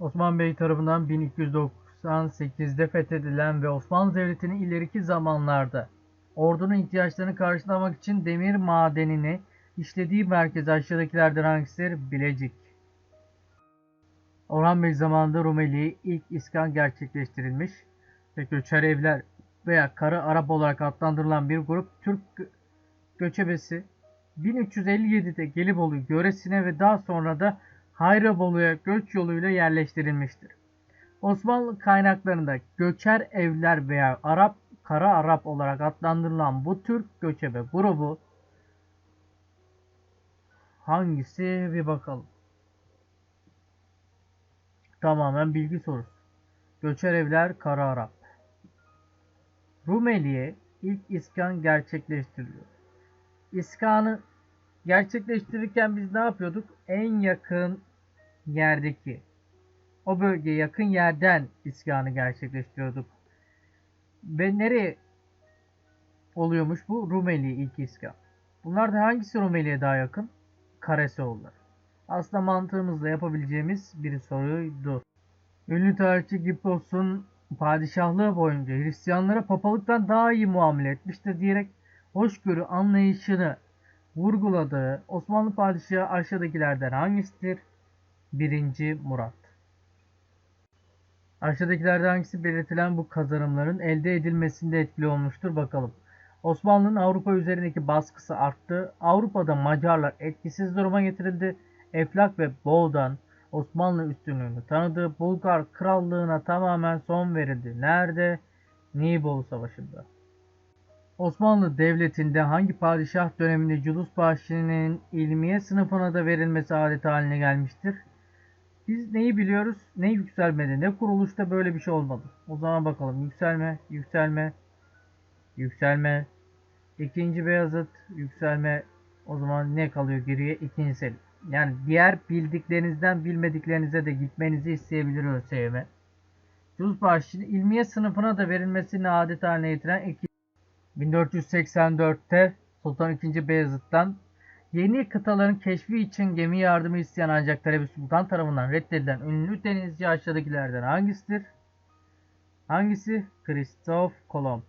Osman Bey tarafından 1298'de fethedilen ve Osmanlı Devleti'nin ileriki zamanlarda ordunun ihtiyaçlarını karşılamak için demir madenini işlediği merkez aşağıdakilerden hangisidir? Bilecik. Orhan Bey zamanında Rumeli'ye ilk iskan gerçekleştirilmiş ve göçer evler veya Karı Arap olarak adlandırılan bir grup Türk gö- göçebesi 1357'de Gelibolu yöresine ve daha sonra da Hayrabolu'ya göç yoluyla yerleştirilmiştir. Osmanlı kaynaklarında göçer evler veya Arap Kara Arap olarak adlandırılan bu Türk göçebe grubu hangisi bir bakalım. Tamamen bilgi sorusu. Göçer evler Kara Arap. Rumeli'ye ilk iskan gerçekleştiriliyor. İskanı gerçekleştirirken biz ne yapıyorduk? En yakın yerdeki o bölgeye yakın yerden iskanı gerçekleştiriyorduk. Ve nereye oluyormuş bu? Rumeli ilk iskan. Bunlardan hangisi Rumeli'ye daha yakın? Karaseoğulları. Aslında mantığımızla yapabileceğimiz bir soruydu. Ünlü tarihçi Gippos'un padişahlığı boyunca Hristiyanlara papalıktan daha iyi muamele etmiştir diyerek hoşgörü anlayışını vurguladığı Osmanlı padişahı aşağıdakilerden hangisidir? 1. Murat. Aşağıdakilerden hangisi belirtilen bu kazanımların elde edilmesinde etkili olmuştur bakalım. Osmanlı'nın Avrupa üzerindeki baskısı arttı. Avrupa'da Macarlar etkisiz duruma getirildi. Eflak ve Boğdan Osmanlı üstünlüğünü tanıdı. Bulgar krallığına tamamen son verildi. Nerede? Nibolu Savaşı'nda. Osmanlı Devleti'nde hangi padişah döneminde culus bahşişinin ilmiye sınıfına da verilmesi adet haline gelmiştir? Biz neyi biliyoruz? Ne yükselmedi? Ne kuruluşta böyle bir şey olmadı? O zaman bakalım. Yükselme, yükselme, yükselme. İkinci Beyazıt, yükselme. O zaman ne kalıyor geriye? İkinci Selim. Yani diğer bildiklerinizden bilmediklerinize de gitmenizi isteyebilir ÖSYM. Culus bahşişinin ilmiye sınıfına da verilmesini adet haline getiren iki 1484'te Sultan II. Beyazıt'tan yeni kıtaların keşfi için gemi yardımı isteyen ancak talebi Sultan tarafından reddedilen ünlü denizci aşağıdakilerden hangisidir? Hangisi? Christoph Kolomb.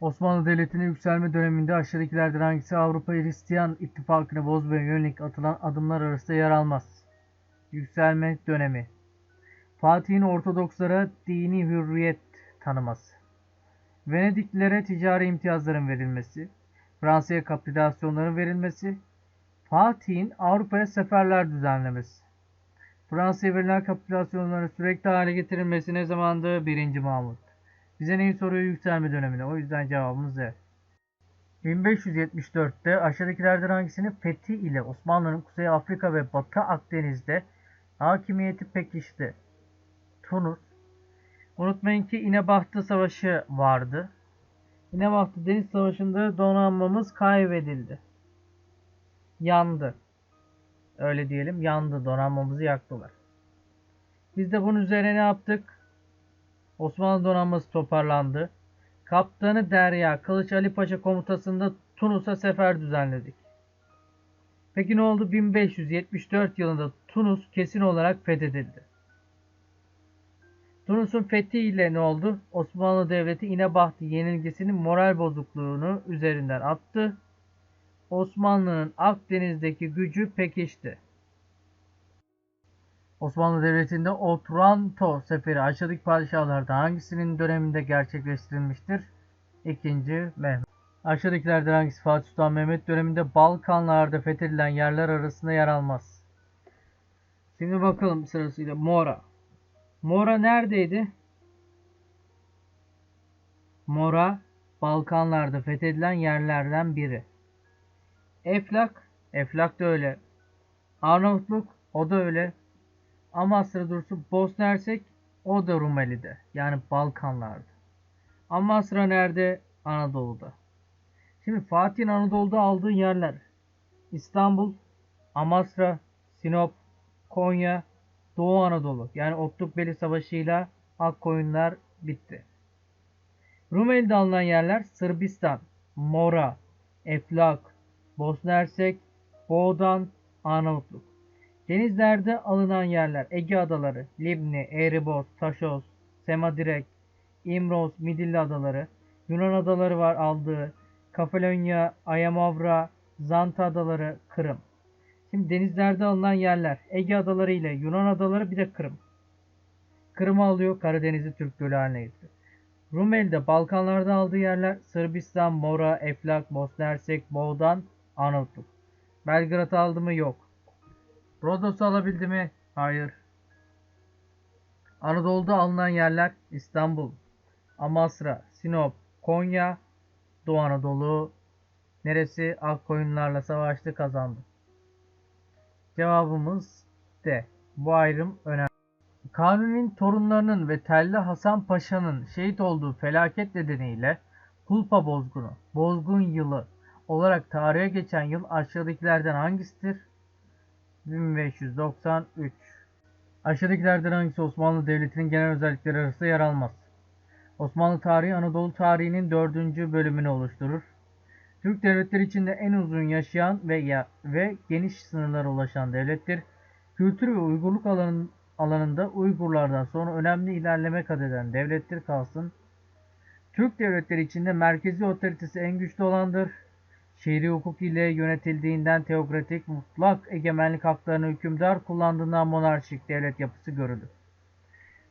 Osmanlı Devleti'nin yükselme döneminde aşağıdakilerden hangisi Avrupa Hristiyan ittifakını bozmaya yönelik atılan adımlar arasında yer almaz? Yükselme dönemi. Fatih'in Ortodokslara dini hürriyet tanıması. Venediklilere ticari imtiyazların verilmesi, Fransa'ya kapitülasyonların verilmesi, Fatih'in Avrupa'ya seferler düzenlemesi. Fransa'ya verilen kapitülasyonların sürekli hale getirilmesi ne zamandı? 1. Mahmut. Bize neyi soruyor yükselme dönemine? O yüzden cevabımız E. 1574'te aşağıdakilerden hangisinin fethi ile Osmanlı'nın Kuzey Afrika ve Batı Akdeniz'de hakimiyeti pekişti? Tunus, Unutmayın ki İnebahtı Savaşı vardı. İnebahtı Deniz Savaşı'nda donanmamız kaybedildi. Yandı. Öyle diyelim yandı. Donanmamızı yaktılar. Biz de bunun üzerine ne yaptık? Osmanlı donanması toparlandı. Kaptanı Derya Kılıç Ali Paşa komutasında Tunus'a sefer düzenledik. Peki ne oldu? 1574 yılında Tunus kesin olarak fethedildi. Tunus'un fethi ile ne oldu? Osmanlı Devleti İnebahtı yenilgisinin moral bozukluğunu üzerinden attı. Osmanlı'nın Akdeniz'deki gücü pekişti. Osmanlı Devleti'nde Otranto seferi aşağıdaki padişahlardan hangisinin döneminde gerçekleştirilmiştir? 2. Mehmet. Aşağıdakilerden hangisi Fatih Sultan Mehmet döneminde Balkanlarda fethedilen yerler arasında yer almaz? Şimdi bakalım sırasıyla Mora. Mora neredeydi? Mora Balkanlarda fethedilen yerlerden biri. Eflak, Eflak da öyle. Arnavutluk, o da öyle. Amasra Dursu, Bosna Hersek, o da Rumeli'de. Yani Balkanlarda. Amasra nerede? Anadolu'da. Şimdi Fatih'in Anadolu'da aldığı yerler. İstanbul, Amasra, Sinop, Konya, Doğu Anadolu yani Otlukbeli Savaşı ile Akkoyunlar bitti. Rumeli'de alınan yerler Sırbistan, Mora, Eflak, Bosna Hersek, Boğdan, Arnavutluk. Denizlerde alınan yerler Ege Adaları, Libni, Erebos, Taşos, Semadirek, İmros, Midilli Adaları, Yunan adaları var aldığı, Kafalonya, Ayamavra, Zanta Adaları, Kırım. Şimdi denizlerde alınan yerler Ege Adaları ile Yunan adaları bir de Kırım. Kırım'ı alıyor Karadeniz'i Türk Gölü haline getiriyor. Rumeli'de Balkanlarda aldığı yerler Sırbistan, Mora, Eflak, Bosna Hersek, Boğdan, Arnavutluk. Belgrad aldı mı? Yok. Rodos'u alabildi mi? Hayır. Anadolu'da alınan yerler İstanbul, Amasra, Sinop, Konya, Doğu Anadolu. Neresi? Akkoyunlarla savaştı kazandı. Cevabımız D. Bu ayrım önemli. Kanuni'nin torunlarının ve Telli Hasan Paşa'nın şehit olduğu felaket nedeniyle Kulpa Bozgunu, Bozgun Yılı olarak tarihe geçen yıl aşağıdakilerden hangisidir? 1593 Aşağıdakilerden hangisi Osmanlı Devleti'nin genel özellikleri arasında yer almaz? Osmanlı tarihi Anadolu tarihinin dördüncü bölümünü oluşturur. Türk devletleri içinde en uzun yaşayan ve ya ve geniş sınırlara ulaşan devlettir. Kültür ve uygurluk alanın, alanında Uygurlardan sonra önemli ilerleme kat eden devlettir kalsın. Türk devletleri içinde merkezi otoritesi en güçlü olandır. Şehri hukuk ile yönetildiğinden teokratik, mutlak egemenlik haklarını hükümdar kullandığından monarşik devlet yapısı görülür.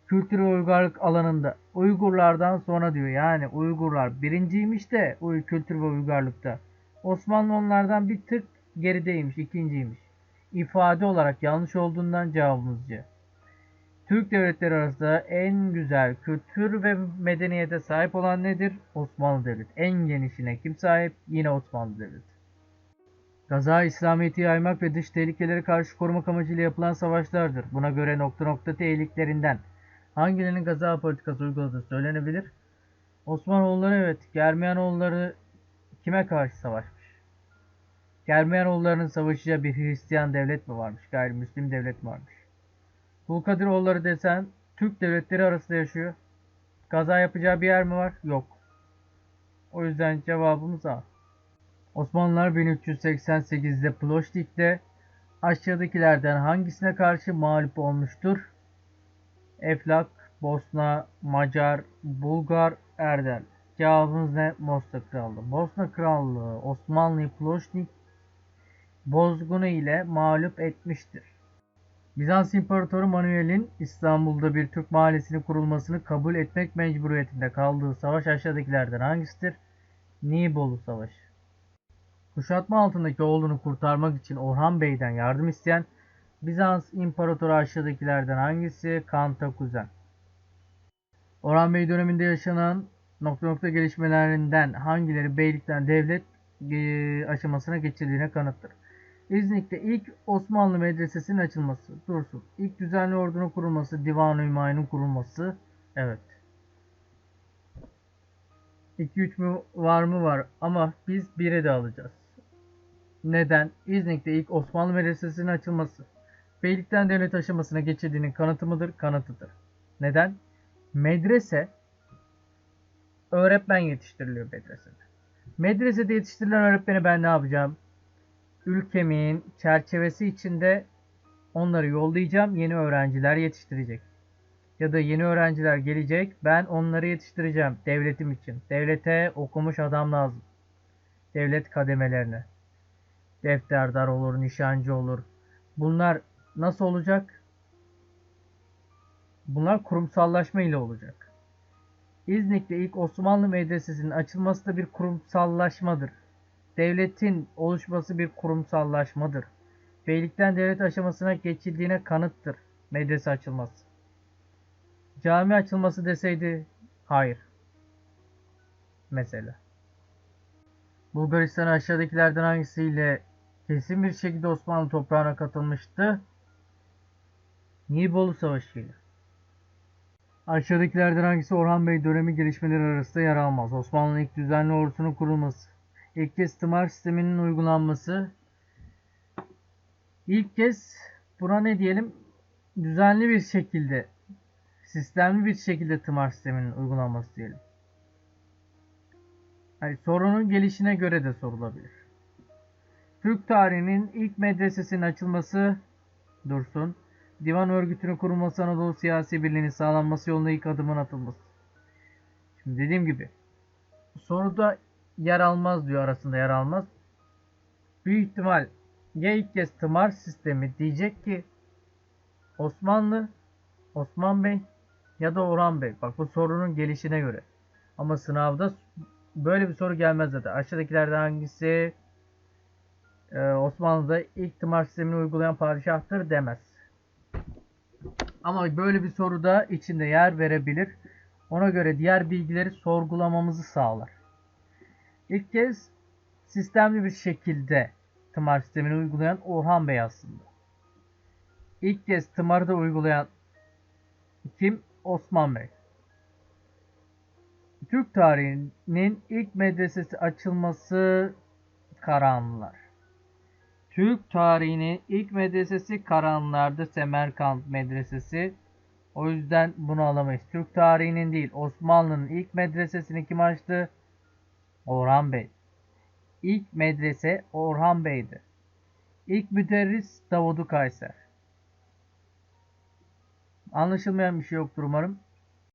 Kültür ve uygarlık alanında Uygurlardan sonra diyor yani Uygurlar birinciymiş de kültür ve uygarlıkta. Osmanlı onlardan bir tık gerideymiş, ikinciymiş. İfade olarak yanlış olduğundan cevabımız. Türk devletleri arasında en güzel kültür ve medeniyete sahip olan nedir? Osmanlı Devleti. En genişine kim sahip? Yine Osmanlı Devleti. Gaza İslamiyet'i yaymak ve dış tehlikelere karşı korumak amacıyla yapılan savaşlardır. Buna göre nokta nokta tehlikelerinden hangilerinin gaza politikası uyguladığı söylenebilir? Osmanoğulları evet, Germiyanoğulları kime karşı savaşmış? Germiyanoğullarının savaşacağı bir Hristiyan devlet mi varmış? Gayrimüslim devlet mi varmış? Dulkadiroğulları desen Türk devletleri arasında yaşıyor. Gaza yapacağı bir yer mi var? Yok. O yüzden cevabımız A. Osmanlılar 1388'de Ploşnik'te aşağıdakilerden hangisine karşı mağlup olmuştur? Eflak, Bosna, Macar, Bulgar, Erdel. Cevabımız ne? Bosna Krallığı. Bosna Krallığı Osmanlı'yı Ploşnik bozgunu ile mağlup etmiştir. Bizans İmparatoru Manuel'in İstanbul'da bir Türk mahallesinin kurulmasını kabul etmek mecburiyetinde kaldığı savaş aşağıdakilerden hangisidir? Nibolu Savaşı. Kuşatma altındaki oğlunu kurtarmak için Orhan Bey'den yardım isteyen Bizans İmparatoru aşağıdakilerden hangisi? Kanta Kuzen. Orhan Bey döneminde yaşanan nokta nokta gelişmelerinden hangileri beylikten devlet e, aşamasına geçildiğine kanıttır. İznik'te ilk Osmanlı medresesinin açılması. Dursun. İlk düzenli ordunun kurulması. Divan-ı Hümayun'un kurulması. Evet. 2-3 mü var mı var ama biz 1'e de alacağız. Neden? İznik'te ilk Osmanlı medresesinin açılması. Beylikten devlet aşamasına geçildiğinin kanıtı mıdır? Kanıtıdır. Neden? Medrese öğretmen yetiştiriliyor medresede. Medresede yetiştirilen öğretmeni ben ne yapacağım? ülkemin çerçevesi içinde onları yollayacağım. Yeni öğrenciler yetiştirecek. Ya da yeni öğrenciler gelecek. Ben onları yetiştireceğim devletim için. Devlete okumuş adam lazım. Devlet kademelerine. Defterdar olur, nişancı olur. Bunlar nasıl olacak? Bunlar kurumsallaşma ile olacak. İznik'te ilk Osmanlı medresesinin açılması da bir kurumsallaşmadır. Devletin oluşması bir kurumsallaşmadır. Beylikten devlet aşamasına geçildiğine kanıttır medrese açılması. Cami açılması deseydi hayır. Mesela. Bulgaristan aşağıdakilerden hangisiyle kesin bir şekilde Osmanlı toprağına katılmıştı? Nibolu Savaşı ile. Aşağıdakilerden hangisi Orhan Bey dönemi gelişmeleri arasında yer almaz? Osmanlı'nın ilk düzenli ordusunun kurulması. İlk kez tımar sisteminin uygulanması. İlk kez buna ne diyelim? Düzenli bir şekilde, sistemli bir şekilde tımar sisteminin uygulanması diyelim. Yani sorunun gelişine göre de sorulabilir. Türk tarihinin ilk medresesinin açılması Dursun. Divan örgütünün kurulması Anadolu siyasi birliğinin sağlanması yolunda ilk adımın atılması. Şimdi dediğim gibi soruda yer almaz diyor arasında yer almaz. Büyük ihtimal ya ilk kez tımar sistemi diyecek ki Osmanlı, Osman Bey ya da Orhan Bey. Bak bu sorunun gelişine göre. Ama sınavda böyle bir soru gelmez zaten. Aşağıdakilerden hangisi e, Osmanlı'da ilk tımar sistemini uygulayan padişahtır demez. Ama böyle bir soruda içinde yer verebilir. Ona göre diğer bilgileri sorgulamamızı sağlar. İlk kez sistemli bir şekilde tımar sistemini uygulayan Orhan Bey aslında. İlk kez tımarı da uygulayan kim? Osman Bey. Türk tarihinin ilk medresesi açılması Karahanlılar. Türk tarihinin ilk medresesi Karahanlılar'dı Semerkant Medresesi. O yüzden bunu alamayız. Türk tarihinin değil Osmanlı'nın ilk medresesini kim açtı? Orhan Bey. İlk medrese Orhan Bey'di. İlk müderris Davudu Kayser. Anlaşılmayan bir şey yoktur umarım.